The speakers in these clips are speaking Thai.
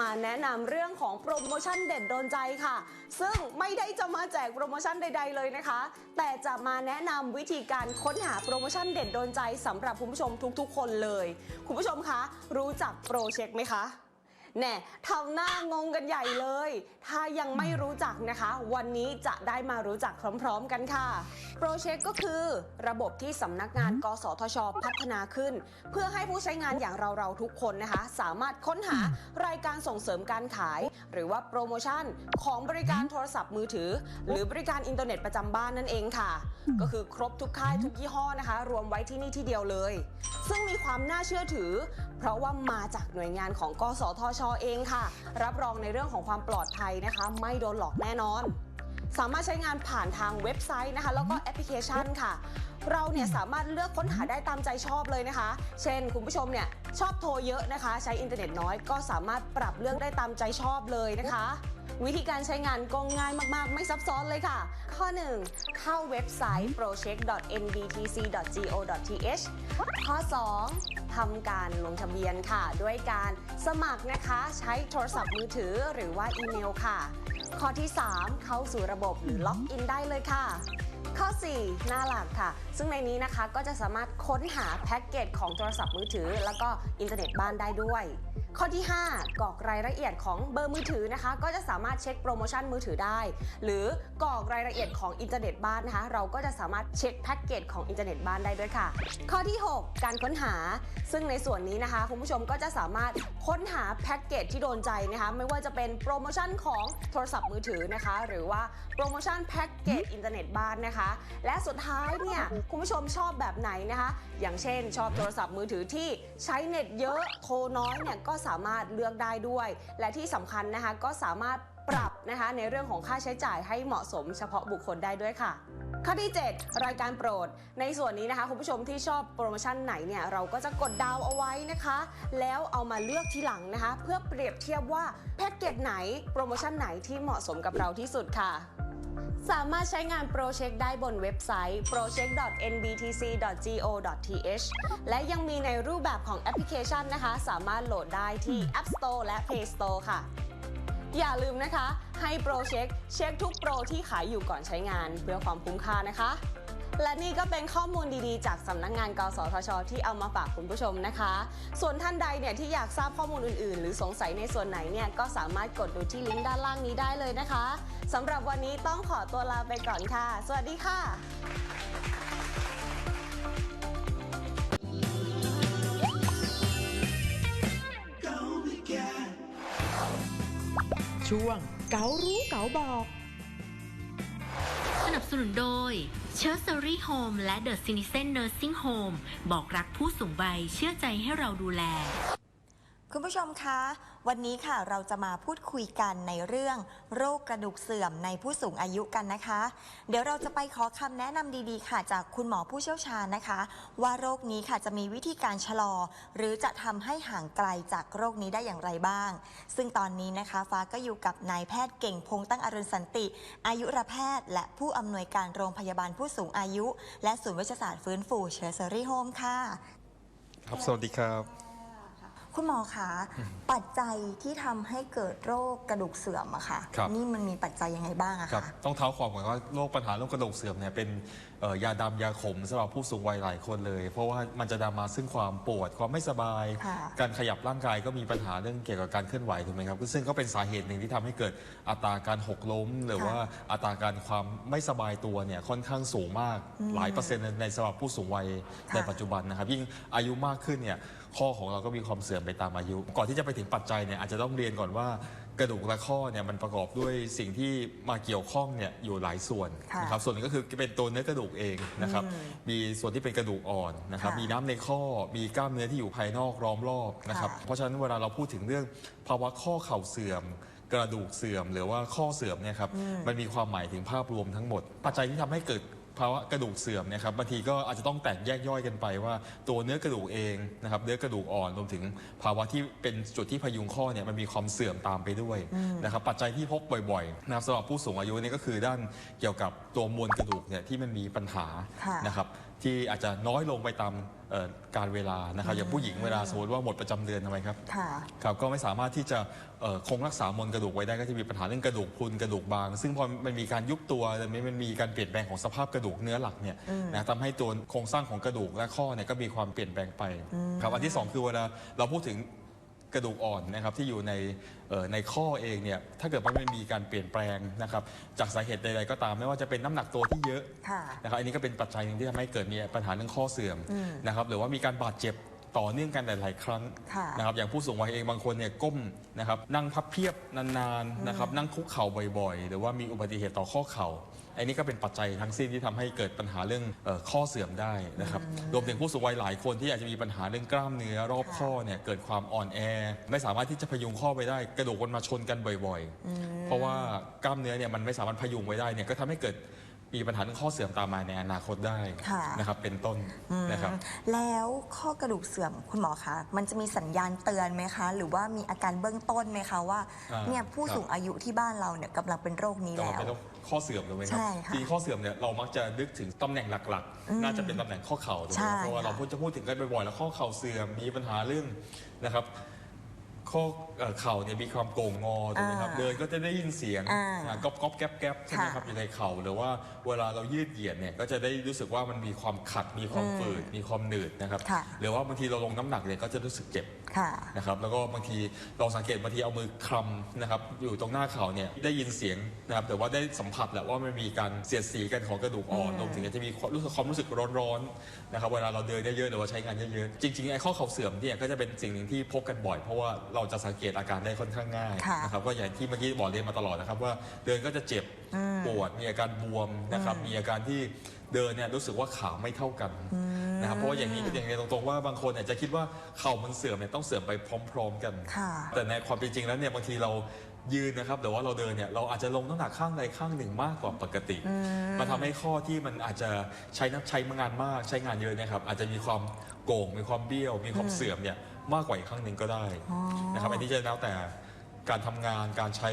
มาแนะนำเรื่องของโปรโมชั่นเด็ดโดนใจค่ะ ซึ่งไม่ได้จะมาแจกโปรโมชั่นใด ๆ เลยนะคะ แต่จะมาแนะนำวิธีการค้นหาโปรโมชั่นเด็ดโดนใจสำหรับคุณผู้ชมทุกๆ คนเลย คุณผู้ชมคะ รู้จักโปรเช็คไหมคะ แน่ทำหน้างงกันใหญ่เลย ถ้ายังไม่รู้จักนะคะ วันนี้จะได้มารู้จักพร้อมๆกันค่ะโปรเช็คก็คือ ระบบที่สำนักงาน กสทช พัฒนาขึ้น เพื่อให้ผู้ใช้งานอย่างเราๆทุกคนนะคะ สามารถค้นหารายการส่งเสริมการขาย หรือว่าโปรโมชั่นของบริการโทรศัพท์มือถือ หรือบริการอินเทอร์เน็ตประจำบ้านนั่นเองค่ะ ก็คือครบทุกค่ายทุกยี่ห้อนะคะ รวมไว้ที่นี่ที่เดียวเลย ซึ่งมีความน่าเชื่อถือ เพราะว่ามาจากหน่วยงานของ กสทชเองค่ะ รับรองในเรื่องของความปลอดภัยนะคะ ไม่โดนหลอกแน่นอน สามารถใช้งานผ่านทางเว็บไซต์นะคะ แล้วก็แอปพลิเคชันค่ะ เราเนี่ยสามารถเลือกค้นหาได้ตามใจชอบเลยนะคะ เช่น คุณผู้ชมเนี่ยชอบโทรเยอะนะคะ ใช้อินเทอร์เน็ตน้อยก็สามารถปรับเลือกได้ตามใจชอบเลยนะคะ วิธีการใช้งานก็ง่ายมาก ๆ ไม่ซับซ้อนเลยค่ะ ข้อ 1 เข้าเว็บไซต์ procheck.nbtc.go.th ข้อ 2ทำการลงทะเบียนค่ะ ด้วยการสมัครนะคะใช้โทรศัพท์มือถือหรือว่าอีเมลค่ะ ข้อที่ 3 เข้าสู่ระบบหรือล็อกอินได้เลยค่ะข้อ 4 หน้าหลักค่ะ ซึ่งในนี้นะคะก็จะสามารถค้นหาแพ็กเกจของโทรศัพท์มือถือ แล้วก็อินเทอร์เน็ตบ้านได้ด้วย ข้อที่ 5กรอกรายละเอียดของเบอร์มือถือนะคะ ก็จะสามารถเช็คโปรโมชั่นมือถือได้ หรือกรอกรายละเอียดของอินเทอร์เน็ตบ้านนะคะ เราก็จะสามารถเช็คแพ็กเกจของอินเทอร์เน็ตบ้านได้ด้วยค่ะ ข้อที่ 6 การค้นหา ซึ่งในส่วนนี้นะคะ คุณผู้ชมก็จะสามารถค้นหาแพ็กเกจที่โดนใจนะคะ ไม่ว่าจะเป็นโปรโมชั่นของโทรศัพท์มือถือนะคะ หรือว่าโปรโมชั่นแพ็กเกจอินเทอร์เน็ตบ้านนะคะ และสุดท้ายเนี่ยคุณผู้ชมชอบแบบไหนนะคะ อย่างเช่น ชอบโทรศัพท์มือถือที่ใช้เน็ตเยอะโทรน้อยเนี่ยก็สามารถเลือกได้ด้วย และที่สำคัญนะคะก็สามารถปรับนะคะในเรื่องของค่าใช้จ่ายให้เหมาะสมเฉพาะบุคคลได้ด้วยค่ะข้อที่ 7 รายการโปรด ในส่วนนี้นะคะคุณผู้ชมที่ชอบโปรโมชั่นไหนเนี่ยเราก็จะกดดาวเอาไว้นะคะ แล้วเอามาเลือกทีหลังนะคะ เพื่อเปรียบเทียบว่าแพ็กเกจไหนโปรโมชั่นไหนที่เหมาะสมกับเราที่สุดค่ะ สามารถใช้งานโปรเช็คได้บนเว็บไซต์ procheck.nbtc.go.th และยังมีในรูปแบบของแอปพลิเคชันนะคะ สามารถโหลดได้ที่ App Store และ Play Store ค่ะ อย่าลืมนะคะ ให้โปรเช็คเช็คทุกโปรที่ขายอยู่ก่อนใช้งานเพื่อความคุ้มค่านะคะ และนี่ก็เป็นข้อมูลดีๆ จากสำนักงงาน กสทช ที่เอามาฝากคุณผู้ชมนะคะ ส่วนท่านใดเนี่ยที่อยากทราบข้อมูลอื่นๆ หรือสงสัยในส่วนไหนเนี่ยก็สามารถกดดูที่ลิงก์ด้านล่างนี้ได้เลยนะคะสำหรับวันนี้ต้องขอตัวลาไปก่อนค่ะ สวัสดีค่ะช่วงเก๋ารู้เก๋าบอก สนับสนุนโดย เชอร์ e รี่โฮมและเดอะซินิเซนเนอร์ซิ่งโฮมบอกรักผู้สูงวัยเชื่อใจให้เราดูแล คุณผู้ชมคะ วันนี้ค่ะเราจะมาพูดคุยกันในเรื่องโรคกระดูกเสื่อมในผู้สูงอายุกันนะคะ เดี๋ยวเราจะไปขอคำแนะนำดีๆ ค่ะ จากคุณหมอผู้เชี่ยวชาญนะคะ ว่าโรคนี้ค่ะจะมีวิธีการชะลอ หรือจะทำให้ห่างไกลจากโรคนี้ได้อย่างไรบ้าง ซึ่งตอนนี้นะคะฟ้าก็อยู่กับนายแพทย์เก่งพงตั้งอรุณสันติ อายุรแพทย์ และผู้อำนวยการโรงพยาบาลผู้สูงอายุ และศูนย์วิชาศาสตร์ฟื้นฟูเชอร์เซอรี่โฮมค่ะ ครับสวัสดีครับ คุณหมอคะปัจจัยที่ทำให้เกิดโรคกระดูกเสื่อมอะค่ะ ครับ นี่มันมีปัจจัยยังไงบ้างอะครับคะ ต้องเท้าความก่อนว่าโรคปัญหาโรคกระดูกเสื่อมเนี่ยเป็น เอ่อยาดำยาขมสำหรับผู้สูงวัยหลายคนเลย เพราะว่ามันจะนำมาซึ่งความปวดความไม่สบาย ค่ะ การขยับร่างกายก็มีปัญหาเรื่องเกี่ยวกับการเคลื่อนไหวถูกไหมครับซึ่งก็เป็นสาเหตุหนึ่งที่ทำให้เกิดอัตราการหกล้ม หรือว่าอัตราการความไม่สบายตัวเนี่ยค่อนข้างสูงมากหลายเปอร์เซ็นต์ในในสำหรับผู้สูงวัยในปัจจุบันนะครับ ยิ่งอายุมากขึ้นเนี่ยข้อของเราก็มีความเสื่อมไปตามอายุ ก่อนที่จะไปถึงปัจจัยเนี่ยอาจจะต้องเรียนก่อนว่ากระดูกและข้อเนี่ยมันประกอบด้วยสิ่งที่มาเกี่ยวข้องเนี่ยอยู่หลายส่วนค่ะนะครับส่วนหนึงก็คือเป็นตัวเนื้อกระดูกเองนะครับมีส่วนที่เป็นกระดูกอ่อนนะครับค่ะมีน้ำในข้อมีกล้ามเนื้อที่อยู่ภายนอกล้อมรอบนะครับค่ะเพราะฉะนั้นเวลาเราพูดถึงเรื่องภาวะข้อเข่าเสื่อม กระดูกเสื่อม หรือว่าข้อเสื่อมเนี่ยครับมันมีความหมายถึงภาพรวมทั้งหมด ปัจจัยที่ทำให้เกิด ภาวะกระดูกเสื่อมเนะครับบางทีก็อาจจะต้องแตกแยกย่อยกันไปว่า ตัวเนื้อกระดูกเองนะครับเนื้อกระดูกอ่อนรวมถึงภาวะที่เป็นจุดที่พยุงข้อเนี่ยมันมีความเสื่อมตามไปด้วยนะครับปัจจัยที่พบบ่อยๆนะครับสำหรับผู้สูงอายุนี่ก็คือด้านเกี่ยวกับตัวมวลกระดูกเนี่ยที่มันมีปัญหานะครับ ที่อาจจะน้อยลงไปตามเอ่อการเวลานะครับอย่างผู้หญิงเวลาสมมติว่าหมดประจำเดือนทำไมครับ ค่ะ ครับก็ไม่สามารถที่จะเอ่อคงรักษามวลกระดูกไว้ได้ก็จะมีปัญหาเรื่องกระดูกพรุนกระดูกบาง ซึ่งพอมันมีการยุบตัวมันมีการเปลี่ยนแปลงของสภาพกระดูกเนื้อหลักเนี่ยนะทำให้ตัวโครงสร้างของกระดูกและข้อเนี่ยก็มีความเปลี่ยนแปลงไปครับอันที่สองคือเวลาเราพูดถึง กระดูกอ่อนนะครับที่อยู่ในเอ่อในข้อเองเนี่ยถ้าเกิดว่ามันมีการเปลี่ยนแปลงนะครับจากสาเหตุใดๆก็ตามไม่ว่าจะเป็นน้ำหนักตัวที่เยอะค่ะนะครับอันนี้ก็เป็นปัจจัยหนึ่งที่ทำให้เกิดมีปัญหาเรื่องข้อเสื่อมอืมนะครับหรือว่ามีการบาดเจ็บต่อเนื่องกันหลาย ๆ ครั้งค่ะนะครับอย่างผู้สูงวัยเองบางคนเนี่ยก้มนะครับนั่งพับเพียบนานๆนะครับนั่งคุกเข่าบ่อย ๆ หรือว่ามีอุบัติเหตุต่อข้อเข่า อันนี้ก็เป็นปัจจัยทั้งสิ้นที่ทำให้เกิดปัญหาเรื่องเออข้อเสื่อมได้นะครับรวมถึงผู้สูงวัยหลายคนที่อาจจะมีปัญหาเรื่องกล้ามเนื้อรอบข้อเนี่ยเกิดความอ่อนแอ ไม่สามารถที่จะพยุงข้อไปได้ กระดูกมันมาชนกันบ่อยๆ เพราะว่ากล้ามเนื้อเนี่ยมันไม่สามารถพยุงไว้ได้เนี่ยก็ทำให้เกิดมีปัญหาเรื่องข้อเสื่อมตามมาในอนาคตได้ค่ะ นะครับเป็นต้นอืมนะครับ แล้วข้อกระดูกเสื่อมคุณหมอคะมันจะมีสัญญาณเตือนไหมคะ หรือว่ามีอาการเบื้องต้นไหมคะว่าอ่าเนี่ยผู้ครับ สูงอายุที่บ้านเราเนี่ยกำลังเป็นโรคนี้กำลัแล้งวเป็นโรค ข้อเสื่อมถูกไหมครัใช่ค่ะทีนี้ข้อเสื่อมเนี่ยเรามักจะนึกถึงตำแหน่งหลักอืมๆ น่าจะเป็นตำแหน่งข้อเข่าถูกไหมใช่ครับเพราะว่าเราค่ะพูดจะพูดถึงกันบ่อยๆแล้วข้อเข่าเสื่อมมีปัญหาเรื่องนะครับ ข้อเอ่อเข่าเนี่ยมีความโก่งงอถูกไหมครับอ่าเดินก็จะได้ยินเสียงอ่าอ่าก๊อบก๊อบแก๊บแก๊บใช่ไหมค่ะครับอยู่ในเข่าหรือว่าเวลาเรายืดเหยียดเนี่ยก็จะได้รู้สึกว่ามันมีความขัดมีความอืมฝืดมีความหนืดนะครับค่ะ หรือว่าบางทีเราลงน้ำหนักเนี่ยก็จะรู้สึกเจ็บ ค่ะ นะครับแล้วก็บางทีเราสังเกตบางทีเอามือคลำนะครับอยู่ตรงหน้าเข่าเนี่ยได้ยินเสียงนะครับแต่ว่าได้สัมผัสแหละว่ามันมีการเสียดสีกันของกระดูกอ่อนอืมรวมถึงอาจจะมีความรู้สึกความรู้สึกร้อนๆนะครับเวลาเราเดินเยอะๆหรือว่าใช้งานเยอะๆจริงๆไอ้ข้อเข่าเสื่อมเนี่ยก็จะเป็นสิ่งหนึ่งที่พบกันบ่อย เพราะว่าเราจะสังเกตอาการได้ค่อนข้างง่ายค่ะนะครับก็อย่างที่เมื่อกี้บอกเรียนมาตลอดนะครับว่าเดินก็จะเจ็บอืมปวดมีอาการบวมนะครับมีอาการที่เดินเนี่ยรู้สึกว่าขาไม่เท่ากันนะครับเพราะว่าอย่างนี้อย่างเรียนตรงๆว่าบางคนเนี่ยจะคิดว่าเข่ามันเสื่อมเนี่ยต้องเสื่อมไปพร้อม ๆ กัน ค่ะ แต่ในความเป็นจริงแล้วเนี่ยบางทีเรายืนนะครับแต่ว่าเราเดินเนี่ยเราอาจจะลงน้ำหนักข้างใดข้างหนึ่งมากกว่าปกติ มันทำให้ข้อที่มันอาจจะใช้นับใช้งานมากใช้งานเยอะเนะครับอาจจะมีความโก่งมีความเบี้ยว มีความเสื่อมเนี่ย มากกว่าอีกข้างหนึ่งก็ได้อ๋อนะครับอันนี้จะแล้วแต่การทำงานการใช้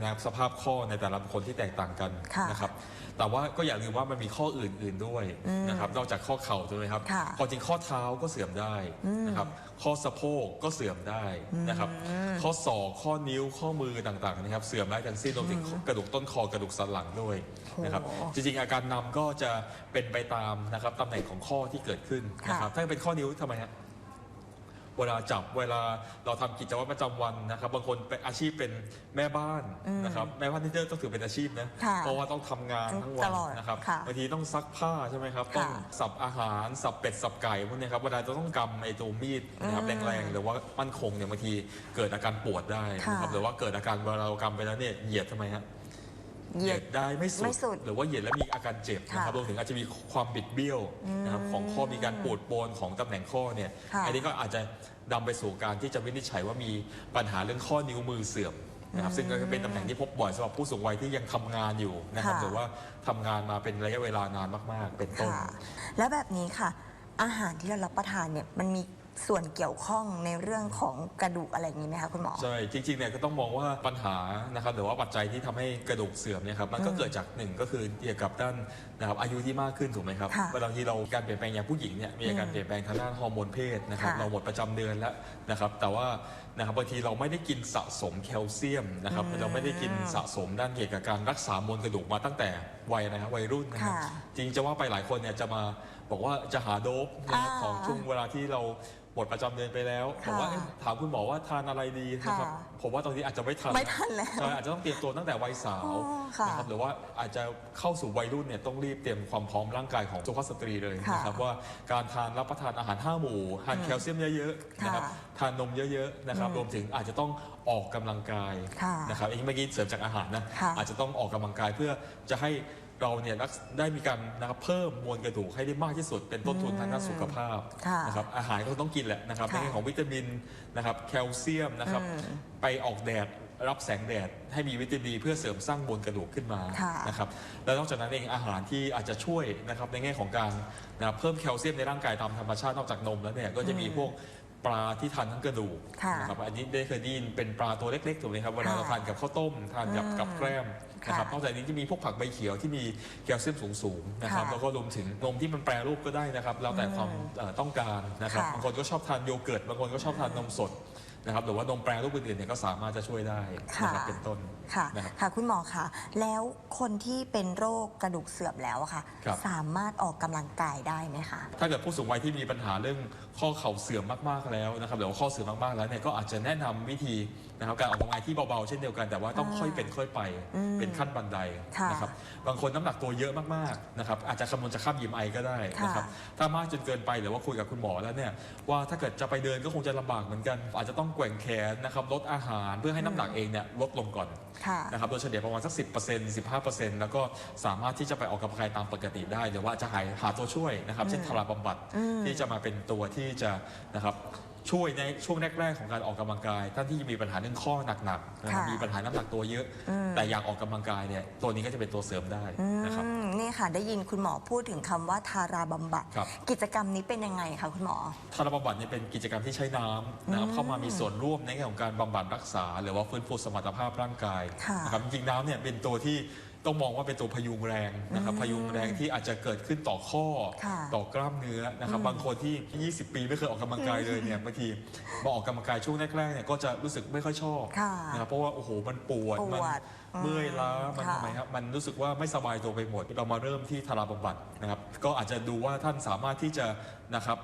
นะครับสภาพข้อในแต่ละบุคคลที่แตกต่างกันค่ะนะครับ แต่ว่าก็อย่าลืมว่ามันมีข้ออื่นๆด้วยนะครับนอกจากข้อเข่าใช่ไหมครับค่ะพอจริงข้อเท้าก็เสื่อมได้นะครับ ข้อสะโพกก็เสื่อมได้นะครับ ข้อศอกข้อนิ้วข้อมือต่างๆนะครับ เสื่อมได้ทั้งสิ้นรวมถึงกระดูกต้นคอกระดูกสันหลังด้วยนะครับโอ้จริงๆอาการนำก็จะเป็นไปตามนะครับตำแหน่งของข้อที่เกิดขึ้นนะครับ ถ้าเป็นข้อนิ้วทำไมฮะ เวลาจับเวลาเราทำกิจวัตรประจำวันนะครับ บางคนเป็นอาชีพเป็นแม่บ้านนะครับแม่บ้านที่ต้องถือเป็นอาชีพนะค่ะเพราะว่าต้องทำงานทั้งวัตนลอดนะครับค่ะบางทีต้องซักผ้าใช่ไหมครับค่ะต้องสับอาหารสับเป็ดสับไก่พวกเนี้ยครับเวลาจะต้องกำไอ้ตัวมีดนะครับอืมแรงๆหรือว่ามั่นคงเนี่ยบางทีเกิดอาการปวดได้นะครับค่ะหรือว่าเกิดอาการเวลาเรากำไปแล้วเนี่ยเหยียดทำไมฮะ เหยียดได้ไม่สุด ไม่สุดหรือว่าเหยียดแล้วมีอาการเจ็บนะครับค่ะรวมถึงอาจจะมีความบิดเบี้ยวนะครับของข้อมีการปวดโปนของตำแหน่งข้อเนี่ยค่ะอันนี้ก็อาจจะนำไปสู่การที่จะวินิจฉัยว่ามีปัญหาเรื่องข้อนิ้วมือเสื่อมนะครับซึ่งก็เป็นตำแหน่งที่พบบ่อยสำหรับผู้สูงวัยที่ยังทำงานอยู่นะครับค่ะ หรือว่าทำงานมาเป็นระยะเวลานานมาก ๆ เป็นต้น ค่ะ แล้วแบบนี้ค่ะ อาหารที่เรารับประทานเนี่ยมันมี ส่วนเกี่ยวข้องในเรื่องของกระดูกอะไรอย่างนี้ไหมคะคุณหมอ ใช่จริงๆเนี่ยก็ต้องมองว่าปัญหานะครับหรือว่าปัจจัยที่ทำให้กระดูกเสื่อมเนี่ยครับมันก็เกิดจากหนึ่งก็คือเกี่ยวกับด้านนะครับอายุที่มากขึ้นถูกไหมครับค่ะเวลาที่เราการเปลี่ยนแปลงอย่างผู้หญิงเนี่ยมีการเปลี่ยนแปลงทางด้านฮอร์โมนเพศนะครับค่ะ เราหมดประจำเดือนแล้วนะครับแต่ว่านะครับบางทีเราไม่ได้กินสะสมแคลเซียมนะครับเราไม่ได้กินสะสมด้านเกี่ยวกับการรักษามวลกระดูกมาตั้งแต่วัยนะครับวัยรุ่นนะครับ ค่ะ จริงๆจะว่าไปหลายคนเนี่ยจะมาบอกว่าจะหาโดบนะครับอ่าของช่วงเวลาที่เราห มดประจำเดือนไปแล้วบอกว่าค่ะเอ๊ะถามคุณหมอว่าทานอะไรดีนะครับค่ะผมว่าตรงนี้อาจจะไม่ทันไม่ทันแล้วใช่อาจจะต้องเตรียมตัวตั้งแต่วัยสาวอ๋อค่ะนะครับหรือว่าอาจจะเข้าสู่วัยรุ่นเนี่ยต้องรีบเตรียมความพร้อมร่างกายของสุภาพสตรีเลยค่ะนะครับว่าการทานรับประทานอาหารห้าหมู่ทานแคลเซียมเยอะๆนะครับค่ะทานนมเยอะๆนะครับรวมถึงอาจจะต้องออกกำลังกายค่ะนะครับอันนี้เมื่อกี้เสริมจากอาหารนะค่ะ อาจจะต้องออกกำลังกายเพื่อจะให้ เราเนี่ยรักได้มีการนะครับเพิ่มมวลกระดูกให้ได้มากที่สุดเป็นต้นทุนทางด้านสุขภาพค่ะนะครับอาหารก็ต้องกินแหละนะครับในค่ะแง่ของวิตามินนะครับแคลเซียมนะครับอืมไปออกแดดรับแสงแดดให้มีวิตามินดีเพื่อเสริมสร้างมวลกระดูกขึ้นมาค่ะนะครับแล้วนอกจากนั้นเองอาหารที่อาจจะช่วยนะครับในแง่ของการนะครับเพิ่มแคลเซียมในร่างกายตามธรรมชาตินอกจากนมแล้วเนี่ยก็จะมีพวก ปลาที่ทานทั้งกระดูกค่ะนะครับอันนี้ได้เคยได้ยินเป็นปลาตัวเล็กๆถูกไหมครับเวลาเราค่ะทานกับข้าวต้มทานกับอืมกับแกล้มนะครับค่ะนอกจากนี้จะมีพวกผักใบเขียวที่มีแคลเซียมสูงๆนะครับค่ะแล้วก็รวมถึงนมที่มันแปรรูปก็ได้นะครับแล้วแต่ความเอ่อต้องการนะครับค่ะบางคนก็ชอบทานโยเกิร์ตบางคนก็ชอบทานนมสดนะครับหรือว่านมแปรรูปอื่นๆเนี่ยก็สามารถจะช่วยได้นะครับค่ะ เป็นต้น ค่ะ นะครับค่ะคุณหมอคะแล้วคนที่เป็นโรคกระดูกเสื่อมแล้วอะค่ะ ครับ สามารถออกกำลังกายได้ไหมคะ ถ้าเกิดผู้สูงวัยที่มีปัญหาเรื่อง ข้อเข่าเสื่อมมากๆแล้วนะครับหรือว่าข้อเสื่อมมากๆแล้วเนี่ยก็อาจจะแนะนำวิธีนะครับการออกกำลังกายที่เบาๆเช่นเดียวกันแต่ว่าต้องอ่าค่อยเป็นค่อยไปอืมเป็นขั้นบันไดค่ะนะครับบางคนน้ำหนักตัวเยอะมากๆนะครับอาจจะคำนวณจะข้ามยิมไอก็ได้นะครับค่ะถ้ามากจนเกินไปหรือว่าคุยกับคุณหมอแล้วเนี่ยว่าถ้าเกิดจะไปเดินก็คงจะลำบากเหมือนกัน อาจจะต้องแกว่งแขนนะครับลดอาหารเพื่อให้น้ำหนักเองเนี่ยลดลงก่อน ค่ะ นะครับโดยเฉลี่ยประมาณสัก 10% 15%แล้วก็สามารถที่จะไปออกกำลังกายตามปกติได้หรือว่าจะหาหาตัวช่วยนะครับ เช่นทาราบำบัดอืมที่จะมาเป็นตัวที่จะนะครับช่วยในช่วงแรกๆของการออกกำลังกาย ท่านที่มีปัญหาเรื่องข้อหนักๆนะครับค่ะมีปัญหาน้ำหนักตัวเยอะอืมแต่อยากออกกำลังกายเนี่ยตัวนี้ก็จะเป็นตัวเสริมได้อืนะครับมนี่ค่ะได้ยินคุณหมอพูดถึงคำว่าทาราบำบัดครับกิจกรรมนี้เป็นยังไงคะคุณหมอ ทาราบำบัดเนี่ยเป็นกิจกรรมที่ใช้น้ำนะครับอืมเข้ามามีส่วนร่วมในแง่ของการบำบัดรักษา หรือว่าฟื้นฟูสมรรถภาพร่างกายค่ะนะครับจริงๆน้ำเนี่ยเป็นตัวที่ ต้องมองว่าเป็นตัวพยุงแรงนะครับอืมพยุงแรงที่อาจจะเกิดขึ้นต่อข้อค่ะต่อกล้ามเนื้อนะครับอืมบางคนที่ 20 ปีไม่เคยออกกำลังกายเลยเนี่ยบางทีมาออกกำลังกายช่วงแรกๆเนี่ยก็จะรู้สึกไม่ค่อยชอบค่ะนะครับเพราะว่าโอ้โหมันปวดปมัวดเมื่อยล้ามันค่ะทำไมครับมันรู้สึกว่าไม่สบายตัวไปหมด เรามาเริ่มที่ทาราบำบัดนะครับ ก็อาจจะดูว่าท่านสามารถที่จะนะครับ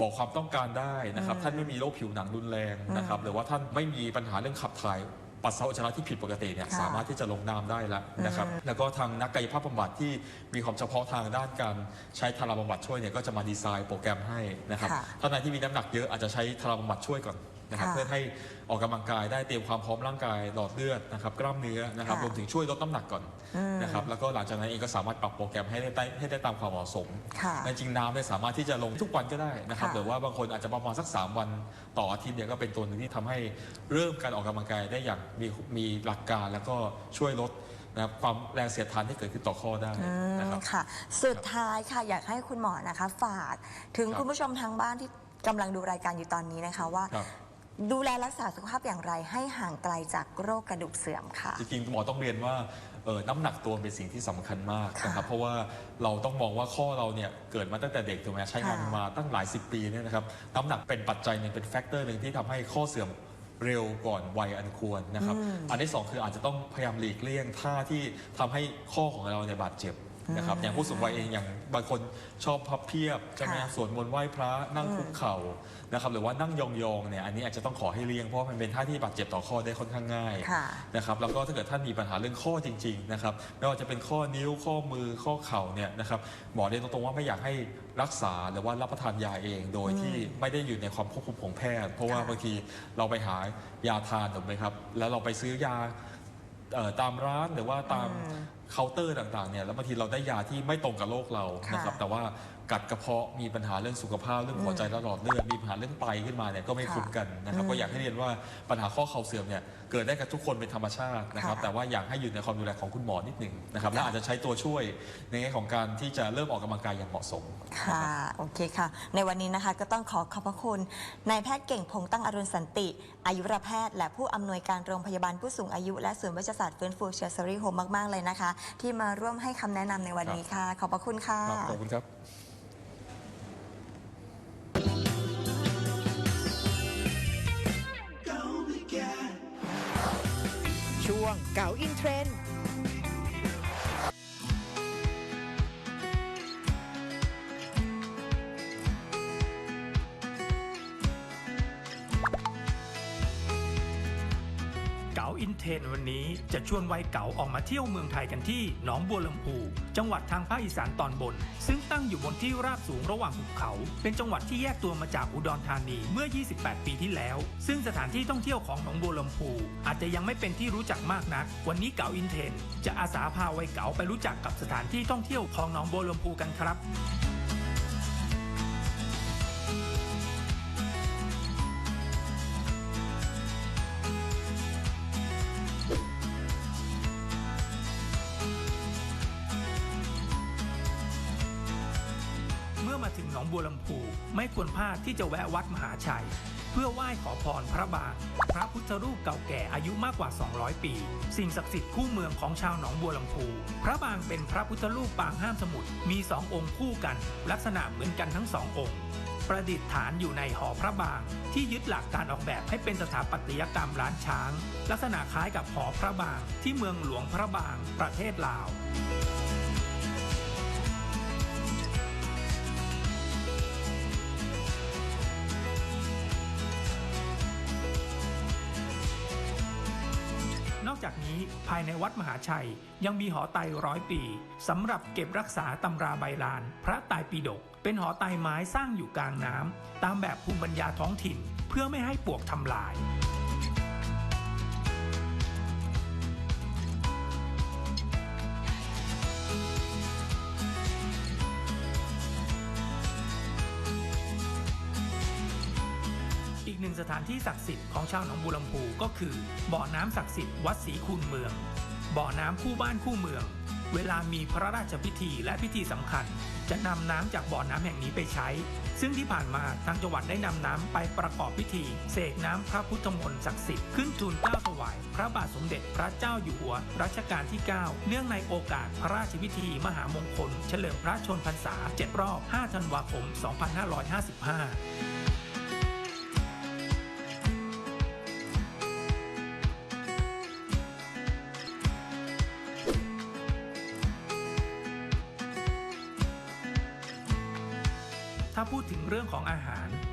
บอกความต้องการได้นะครับ ท่านไม่มีโรคผิวหนังรุนแรงนะครับหรือว่าท่านไม่มีปัญหาเรื่องขับถ่าย ปัสสาวะอุจจาระที่ผิดปกติเนี่ยค่ะสามารถที่จะลงน้ำได้แล้วนะครับอืมแล้วก็ทางนักกายภาพบำบัดที่มีความเฉพาะทางด้านการใช้ทาราบำบัดช่วยเนี่ยก็จะมาดีไซน์โปรแกรมให้นะครับค่ะ ท่านใดที่มีน้ำหนักเยอะอาจจะใช้ทาราบำบัดช่วยก่อน นะครับค่ะ เพื่อให้ออกกำลังกายได้เตรียมความพร้อมร่างกายหลอดเลือดนะครับกล้ามเนื้อนะครับค่ะ รวมถึงช่วยลดน้ำหนักก่อนอืม นะครับแล้วก็หลังจากนั้นเองก็สามารถปรับโปรแกรมให้ได้ให้ได้ตามความเหมาะสม ค่ะ ในจริงน้ำเนี่ยสามารถที่จะลงทุกวันก็ได้นะครับค่ะหรือว่าบางคนอาจจะประมาณสัก 3 วันต่ออาทิตย์เนี่ยก็เป็นตัวหนึ่งที่ทำให้เริ่มการออกกำลังกายได้อย่างมีมีหลักการแล้วก็ช่วยลดนะครับความแรงเสียดทานที่เกิดขึ้นต่อข้อได้อืมนะครับ ค่ะ สุดท้ายค่ะ อยากให้คุณหมอนะคะ ฝาก ถึงครับคุณผู้ชมทางบ้านที่กำลังดูรายการอยู่ตอนนี้นะคะว่า ครับ ดูแลรักษาสุขภาพอย่างไรให้ห่างไกลจากโรคกระดูกเสื่อมค่ะ จริงๆหมอต้องเรียนว่าเออน้ำหนักตัวเป็นสิ่งที่สำคัญมากค่ะนะครับเพราะว่าเราต้องมองว่าข้อเราเนี่ยเกิดมาตั้งแต่เด็กถูกไหมใช้งานค่ะ มาตั้งหลายสิบปีเนี่ยนะครับน้ำหนักเป็นปัจจัยหนึ่งเป็นแฟกเตอร์หนึ่งที่ทำให้ข้อเสื่อมเร็วก่อนวัยอันควรนะครับอืมอันที่สองคืออาจจะต้องพยายามหลีกเลี่ยงท่าที่ทำให้ข้อของเราเนี่ยบาดเจ็บ นะครับอย่างผู้สูงวัยเองอย่างบางคนชอบพับเพียบใช่ไหมค่ะสวดมนต์ไหว้พระนั่งคุกเข่านะครับหรือว่านั่งยองๆเนี่ยอันนี้อาจจะต้องขอให้เลี่ยงเพราะว่ามันเป็นท่าที่บาดเจ็บต่อข้อได้ค่อนข้างง่ายค่ะ นะครับแล้วก็ถ้าเกิดท่านมีปัญหาเรื่องข้อจริงๆนะครับไม่ว่าจะเป็นข้อนิ้วข้อมือข้อเข่าเนี่ยนะครับหมอเรียนตรงๆว่าไม่อยากให้รักษาหรือว่ารับประทานยาเองโดยที่ไม่ได้อยู่ในความควบคุมของแพทย์ เพราะว่าค่ะ บางทีเราไปหายาทานถูกไหมครับแล้วเราไปซื้อยา เอ่อตามร้านหรือว่าตามเคาน์เตอร์ต่างๆเนี่ยแล้วบางทีเราได้ยาที่ไม่ตรงกับโรคเรานะครับค่ะแต่ว่า กัดกระเพาะมีปัญหาเรื่องสุขภาพเรื่องหัวใจและหลอดเลือดมีปัญหาเรื่องไตขึ้นมาเนี่ยก็ไม่ค่ะคุ้มกันนะครับอืมก็อยากให้เรียนว่าปัญหาข้อเข่าเสื่อมเนี่ยเกิดได้กับทุกคนเป็นธรรมชาตินะครับค่ะแต่ว่าอยากให้อยู่ในความดูแลของคุณหมอนิดหนึ่งนะครับค่ะและอาจจะใช้ตัวช่วยในแง่ของการที่จะเริ่มออกกำลังกายอย่างเหมาะสมค่ะ โอเคค่ะ ในวันนี้นะคะก็ต้องขอขอบพระคุณนายแพทย์เก่งพงษ์ตั้งอรุณสันติ อายุรแพทย์ และผู้อำนวยการโรงพยาบาลผู้สูงอายุ และศูนย์วิชาศาสตร์ฟื้นฟูเชอร์ซอรี่โฮมมาก ๆ เลยนะคะ ที่มาร่วมให้คำแนะนำในวันนี้ค่ะ ขอบพระคุณค่ะ ครับขอบคุณครับ ช่วงเก่าอินเทรนด์ จะชวนวัยเก๋าออกมาเที่ยวเมืองไทยกันที่หนองบัวลำพูจังหวัดทางภาคอีสานตอนบน ซึ่งตั้งอยู่บนที่ราบสูงระหว่างภูเขา เป็นจังหวัดที่แยกตัวมาจากอุดรธานีเมื่อ 28 ปีที่แล้ว ซึ่งสถานที่ท่องเที่ยวของหนองบัวลำพูอาจจะยังไม่เป็นที่รู้จักมากนัก วันนี้เก๋าอินเทน จะอาสาพาวัยเก๋าไปรู้จักกับสถานที่ท่องเที่ยวของหนองบัวลำพูกันครับ ควรพลาดที่จะแวะวัดมหาชัย เพื่อไหว้ขอพรพระบางพระพุทธรูปเก่าแก่อายุมากกว่า 200 ปี สิ่งศักดิ์สิทธิ์คู่เมืองของชาวหนองบัวลำพูพระบางเป็นพระพุทธรูปปางห้ามสมุทรมีสององค์คู่กัน ลักษณะเหมือนกันทั้งสององค์ประดิษฐานอยู่ในหอพระบาง ที่ยึดหลักการออกแบบให้เป็นสถาปัตยกรรมล้านช้าง ลักษณะคล้ายกับหอพระบางที่เมืองหลวงพระบางประเทศลาว นี้ภายในวัดมหาชัย ยังมีหอไตรร้อยปีสำหรับเก็บรักษาตำราใบลาน พระไตรปิฎกเป็นหอไตไม้สร้างอยู่กลางน้ำตามแบบภูมิปัญญาท้องถิ่น เพื่อไม่ให้ปลวกทำลาย กหนึ่งสถานที่ศักดิ์สิทธิ์ของชาวหนองบัวลำพูก็คือ บ่อน้ำศักดิ์สิทธิ์วัดศรีคูนเมือง บ่อน้ำคู่บ้านคู่เมือง เวลามีพระราชพิธีและพิธีสำคัญ จะนำน้ำจากบ่อน้ำแห่งนี้ไปใช้ ซึ่งที่ผ่านมาทางจังหวัดได้นำน้ำไปประกอบพิธี เสกน้ำพระพุทธมนต์ศักดิ์สิทธิ์ขึ้นทูลเกล้าถวาย พระบาทสมเด็จพระเจ้าอยู่หัวรัชกาลที่ 9 เนื่องในโอกาสพระราชพิธีมหามงคล เฉลิมพระชนพรรษา 7 รอบ 5 ธันวาคม 2555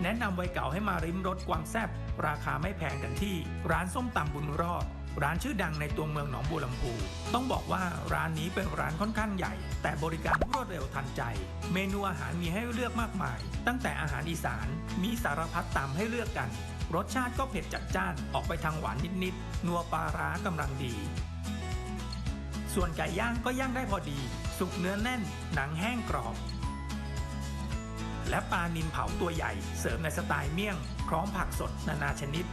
แนะนำวัยเก่าให้มาริมรสความแซบราคาไม่แพงกันที่ ร้านส้มตำบุญรอด ร้านชื่อดังในตัวเมืองหนองบัวลำพู ต้องบอกว่าร้านนี้เป็นร้านค่อนข้างใหญ่ แต่บริการรวดเร็วทันใจ เมนูอาหารมีให้เลือกมากมาย ตั้งแต่อาหารอีสานมีสารพัดตำให้เลือกกัน รสชาติก็เผ็ดจัดจ้านออกไปทางหวานนิดๆนัวปลาร้ากำลังดี ส่วนไก่ย่างก็ย่างได้พอดี สุกเนื้อแน่น หนังแห้งกรอบ และปลานิลเผาตัวใหญ่ เสริมในสไตล์เมี่ยง พร้อมผักสดนานาชนิด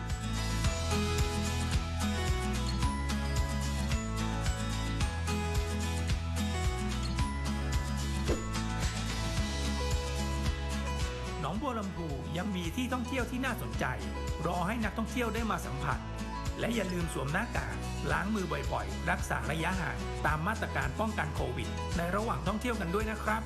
หนองบัวลำพูยังมีที่ท่องเที่ยวที่น่าสนใจ รอให้นักท่องเที่ยวได้มาสัมผัส และอย่าลืมสวมหน้ากากล้างมือบ่อยๆ รักษาระยะห่างตามมาตรการป้องกันโควิด ในระหว่างท่องเที่ยวกันด้วยนะครับ